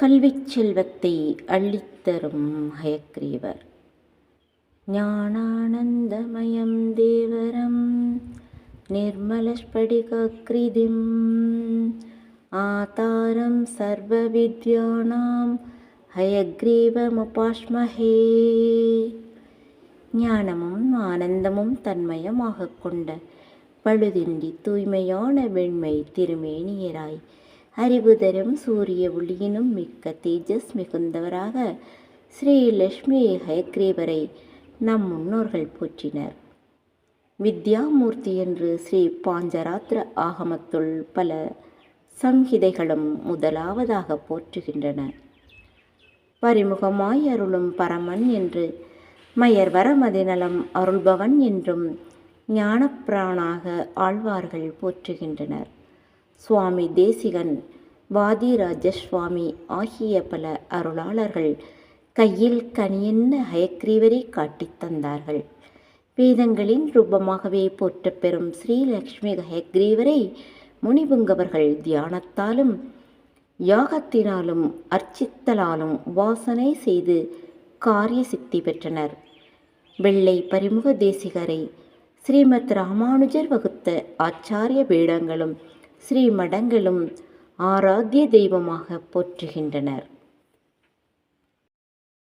கல்விச் செல்வத்தை அள்ளித்தரும் ஹயக்ரீவர் ஞானானந்தமயம் தேவரம் निर्मलस्फटिककृतिम् आतारं सर्वविद्यानां ஹயக்ரீவமுபாஸ்மஹே ஞானமும் ஆனந்தமும் தன்மயமாக கொண்ட பழுதின்றி தூய்மையான வெண்மை திருமேனியராய் அறிவு தரும் சூரிய ஒளியினும் மிக்க தேஜஸ் மிகுந்தவராக ஸ்ரீ லக்ஷ்மி ஹயக்ரீவரை நம் முன்னோர்கள் போற்றினர். வித்யாமூர்த்தி என்று ஸ்ரீ பாஞ்சராத்திர ஆகமத்துள் பல சம்ஹிதைகளும் முதலாவதாக போற்றுகின்றன. பரிமுகமாய் அருளும் பரமன் என்று மயர் வரமதிநலம் அருள்பவன் என்றும் ஞானப்பிரானாக ஆழ்வார்கள் போற்றுகின்றனர். சுவாமி தேசிகன் வாதிராஜ சுவாமி ஆகிய பல அருளாளர்கள் கையில் கனியென்ன ஹயக்ரீவரை காட்டித் தந்தார்கள். வேதங்களின் ரூபமாகவே போற்றப்பெறும் ஸ்ரீலக்ஷ்மி ஹயக்ரீவரை முனிபுங்கவர்கள் தியானத்தாலும் யாகத்தினாலும் அர்ச்சித்தலாலும் வாசனை செய்து காரிய சித்தி பெற்றனர். வெள்ளை பரிமுக தேசிகரை ஸ்ரீமத் ராமானுஜர் வகுத்த ஆச்சாரிய பீடங்களும் ஸ்ரீமடங்களும் ஆராத்திய தெய்வமாக போற்றுகின்றனர்.